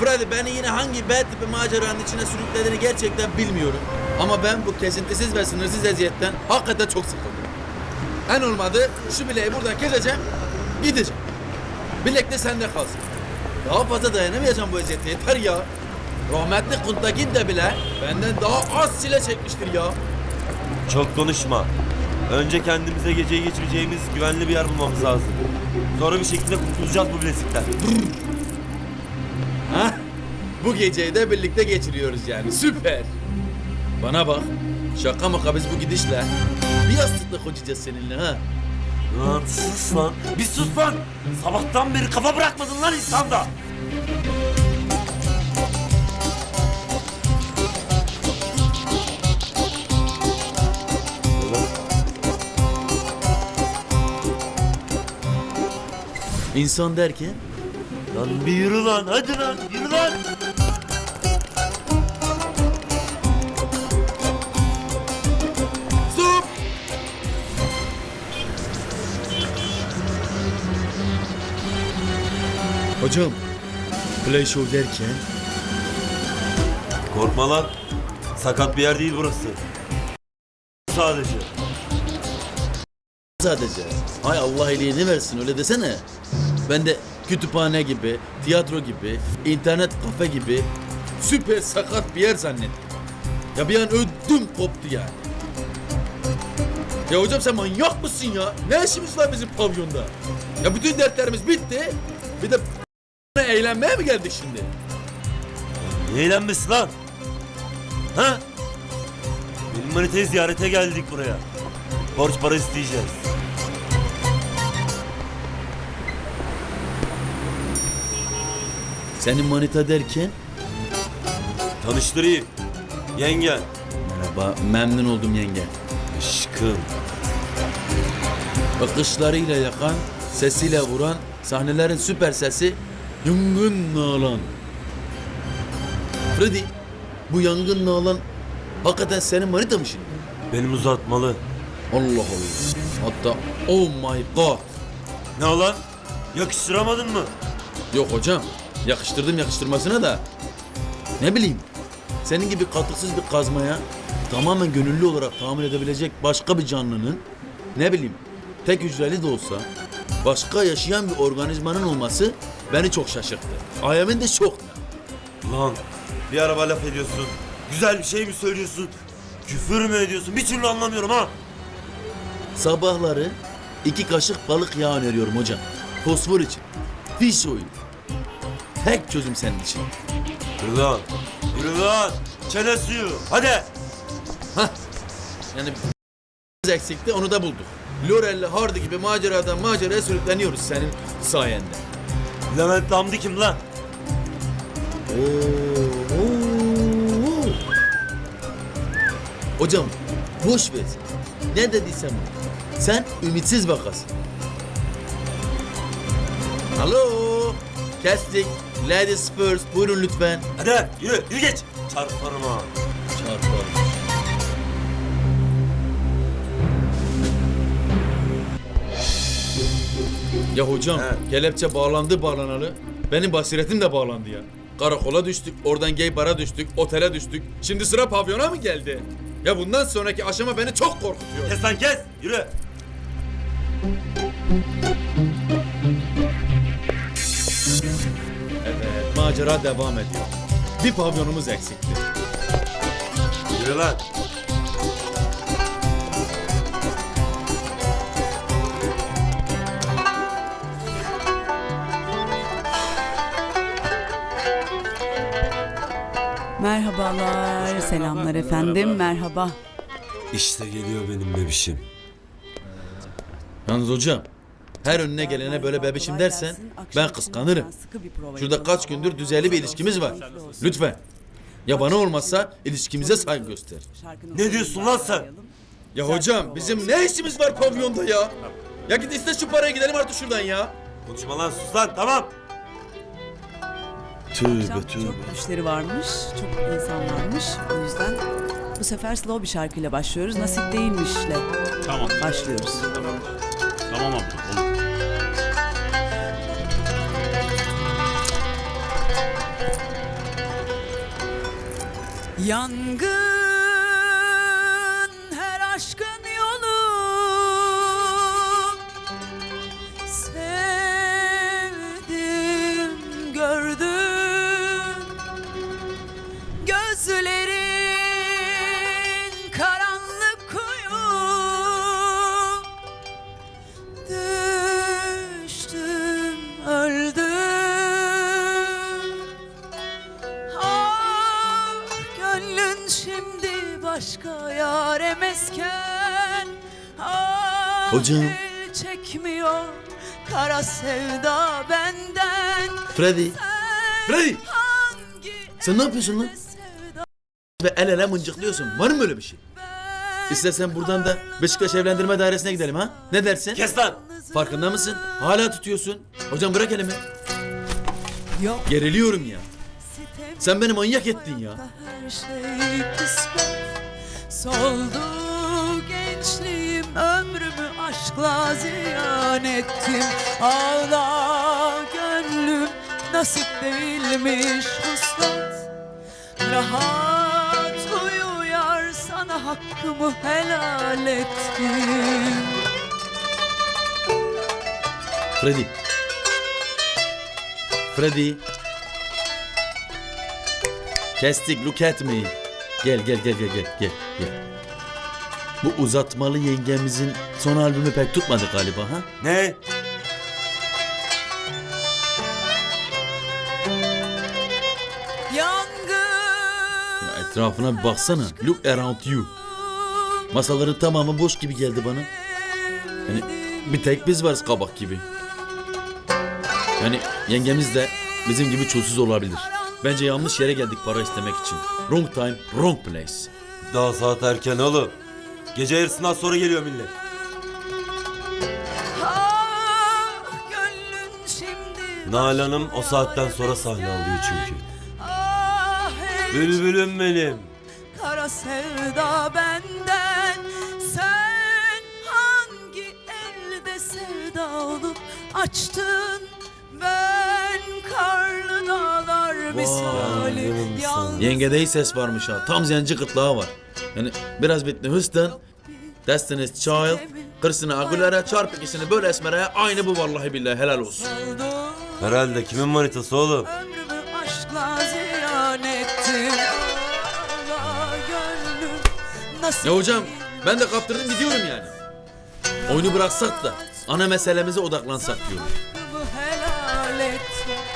Freddy beni yine hangi B tipi maceranın içine sürüklediğini gerçekten bilmiyorum. Ama ben bu kesintisiz ve sınırsız eziyetten hakikaten çok sıkıldım. En olmadı şu bileği buradan keseceğim, gideceğim. Bilek de sende kalsın. Daha fazla dayanamayacağım bu eziyete yeter ya. Rahmetli Kuntakin de bile benden daha az sile çekmiştir ya. Çok konuşma. Önce kendimize geceyi geçireceğimiz güvenli bir yer bulmamız lazım. Sonra bir şekilde kurtulacağız bu bilezikten. Bu geceyi de birlikte geçiriyoruz yani. Süper. Bana bak. Şaka maka biz bu gidişle bir yastıkta kocayacağız seninle ha. Lan sus lan. Bir sus lan. Sabahtan beri kafa bırakmadın lan İslam'da. İnsan derken Lan bir yürü lan. Hadi lan. Yürü lan. Hocam, play show derken Korkma lan. Sakat bir yer değil burası. Sadece. sadece. Hay Allah iyiliğini versin öyle desene. Ben de kütüphane gibi, tiyatro gibi, internet kafe gibi süper sakat bir yer zannettim. Ya bir an ödüm koptu yani. Ya hocam sen manyak mısın ya? Ne işimiz var bizim pavyonda? Ya bütün dertlerimiz bitti. Bir de eğlenmeye mi geldik şimdi? Ne eğlenmesi lan? Ha? Benim manitayı ziyarete geldik buraya. Borç para isteyeceğiz. Senin manita derken? Tanıştırayım. Yengen. Merhaba, memnun oldum yenge. Aşkım. Bakışlarıyla yakan, sesiyle vuran, sahnelerin süper sesi Yangın Nalan. Freddy, bu Yangın Nalan hakikaten senin manita mı şimdi? Benim uzatmalı. Allah Allah. Hatta oh my god. Ne olan? Yakıştıramadın mı? Yok hocam, yakıştırdım yakıştırmasına da. Ne bileyim, senin gibi katıksız bir kazmaya tamamen gönüllü olarak tahammül edebilecek başka bir canlının ne bileyim tek hücreli de olsa başka yaşayan bir organizmanın olması beni çok şaşırttı. Ayemin de çok. Lan bir araba laf ediyorsun. Güzel bir şey mi söylüyorsun? Küfür mü ediyorsun? Bir türlü anlamıyorum ha. Sabahları iki kaşık balık yağı öneriyorum hocam. Fosfor için. Fiş oil. Tek çözüm senin için. Yürü lan. Yürü lan. Çene suyu. Hadi. Yani bir eksikti onu da bulduk. Lorel'le Hardy gibi maceradan maceraya sürükleniyoruz senin sayende. Levent Hamdi kim lan? Oo. Hocam boş ver. Ne dediysem o. Sen ümitsiz vakasın. Alo. Kestik. Ladies first. Buyurun lütfen. Hadi yürü. Yürü geç. Çarparım ha. Çarpar. Ya hocam He. kelepçe bağlandı bağlanalı. Benim basiretim de bağlandı ya. Karakola düştük, oradan gay bara düştük, otele düştük. Şimdi sıra pavyona mı geldi? Ya bundan sonraki aşama beni çok korkutuyor. Kes lan kes. Yürü. Evet, macera devam ediyor. Bir pavyonumuz eksikti. Yürü lan. Merhabalar, selamlar efendim, merhaba. İşte geliyor benim bebişim. Yalnız hocam, her önüne gelene böyle bebişim dersen ben kıskanırım. Şurada kaç gündür düzenli bir ilişkimiz var. Lütfen. Ya bana olmazsa ilişkimize saygı göster. Ne diyorsun lan sen? Ya hocam bizim ne işimiz var pavyonda ya? Ya git iste şu parayı gidelim artık şuradan ya. Konuşma lan sus lan tamam. Tövbe tövbe. çok müşteri varmış, çok insan varmış. O yüzden bu sefer slow bir şarkıyla başlıyoruz. Nasip değilmişle Tamam. başlıyoruz. Tamam. Tamam abla. Olur. Yangın başka yare mesken Ah Hocam. çekmiyor kara sevda benden Freddy. Sen Freddy! hangi Sen ne yapıyorsun lan? Ve el ele mıncıklıyorsun. Var mı böyle bir şey? İstersen buradan da Beşiktaş Evlendirme Dairesi'ne gidelim ha? Ne dersin? Kes lan. Farkında mısın? Hala tutuyorsun. Hocam bırak elimi. Yok Geriliyorum ya. Sen beni manyak ettin ya. Her şey kısmet Soldu gençliğim Ömrümü aşkla ziyan ettim Ağla gönlüm Nasip değilmiş vuslat Rahat uyu yar Sana hakkımı helal ettim Freddy. Freddy. Kestik look at me. Gel gel gel gel gel gel gel. Bu uzatmalı yengemizin son albümü pek tutmadı galiba ha? Ne? Yangın Ya etrafına bir baksana. Look around you. Masaların tamamı boş gibi geldi bana. Yani bir tek biz varız kabak gibi. Yani yengemiz de bizim gibi çulsuz olabilir. Bence yanlış yere geldik para istemek için. Wrong time, wrong place. Daha saat erken oğlum. Gece yarısından sonra geliyor millet. Ah gönlün şimdi Nalan'ım o saatten sonra sahne alıyor çünkü. Ah Bülbülüm benim. kara sevda benden Sen hangi elde sevda olup açtın karlı dağlar misali yalnız Yengede iyi ses varmış ha. Tam zenci kıtlığı var. Yani biraz Whitney Houston, Destiny's Child, Christina Aguilera çarp ikisini böyle esmereye aynı bu vallahi billahi helal olsun. Herhalde kimin manitası oğlum? Ömrümü aşkla ziyan ettim Allah gönlüm nasıl Ya hocam ben de kaptırdım gidiyorum yani. Oyunu bıraksak da ana meselemize odaklansak diyorum.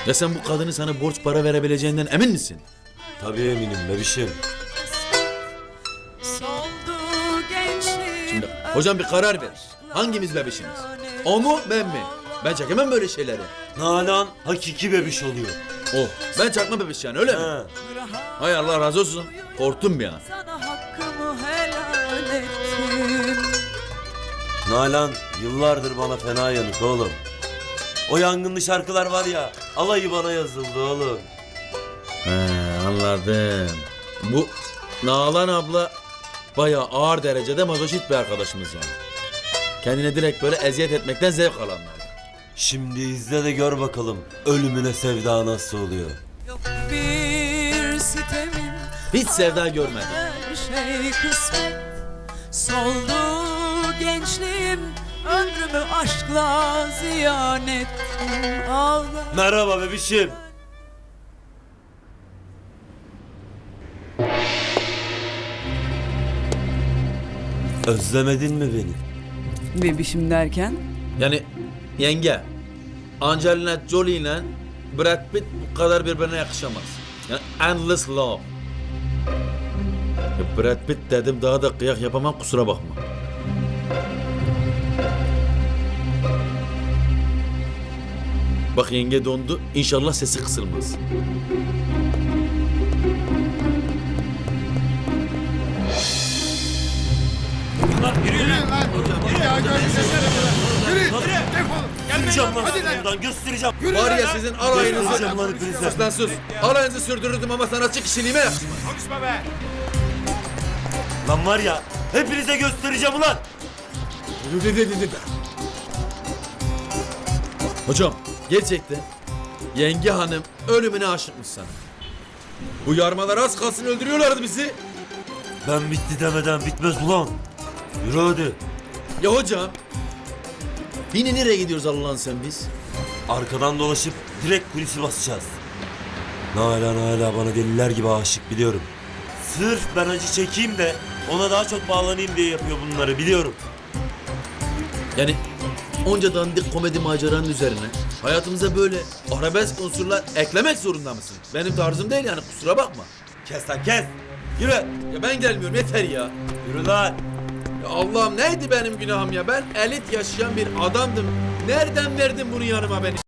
Ya sen bu kadını sana borç para verebileceğinden emin misin? Tabii eminim bebişim. Soldu gençliğim Şimdi hocam bir karar ver. Hangimiz bebişiniz? O mu ben mi? Ben çekemem böyle şeyleri. Nalan hakiki bebiş oluyor. Oh ben çakma bebiş yani öyle mi? Ha. Hay Allah razı olsun. Korktum ya. Sana hakkımı helal ettim Nalan yıllardır bana fena yanık oğlum. O yangınlı şarkılar var ya alayı bana yazıldı oğlum. He anladım. Bu Nalan abla bayağı ağır derecede mazoşit bir arkadaşımız yani. Kendine direkt böyle eziyet etmekten zevk alanlar. Şimdi izle de gör bakalım ölümüne sevda nasıl oluyor. Yok bir sitemin Hiç sevda görmedim. her şey kısmet Soldu gençliğim Ömrümü aşkla ziyan ettim Ağla Merhaba bebişim. Özlemedin mi beni? Bebişim derken Yani yenge Angelina Jolie ile Brad Pitt bu kadar birbirine yakışamaz. Yani endless love. Brad Pitt dedim daha da kıyak yapamam kusura bakma. Bak yenge dondu. İnşallah sesi kısılmaz. Göstereceğim lan buradan göstereceğim. Var ya sizin lan hepinize. Sus lan sus. Alayınızı sürdürürdüm ama sanatçı kişiliğime yakışmaz. Lan var ya hepinize göstereceğim ulan. Hocam gerçekten yenge hanım ölümüne aşıkmış sana. Bu yarmalar az kalsın öldürüyorlardı bizi. Ben bitti demeden bitmez ulan. Yürü hadi. Ya hocam. Yine nereye gidiyoruz Allah'ın sen biz? Arkadan dolaşıp direkt kulisi basacağız. Nalan hala bana deliler gibi aşık biliyorum. Sırf ben acı çekeyim de ona daha çok bağlanayım diye yapıyor bunları biliyorum. Yani onca dandik komedi maceranın üzerine hayatımıza böyle arabesk unsurlar eklemek zorunda mısın? Benim tarzım değil yani kusura bakma. Kes lan kes. Yürü. Ya ben gelmiyorum yeter ya. Yürü lan. Ya Allah'ım neydi benim günahım ya? Ben elit yaşayan bir adamdım. Nereden verdin bunu yanıma beni?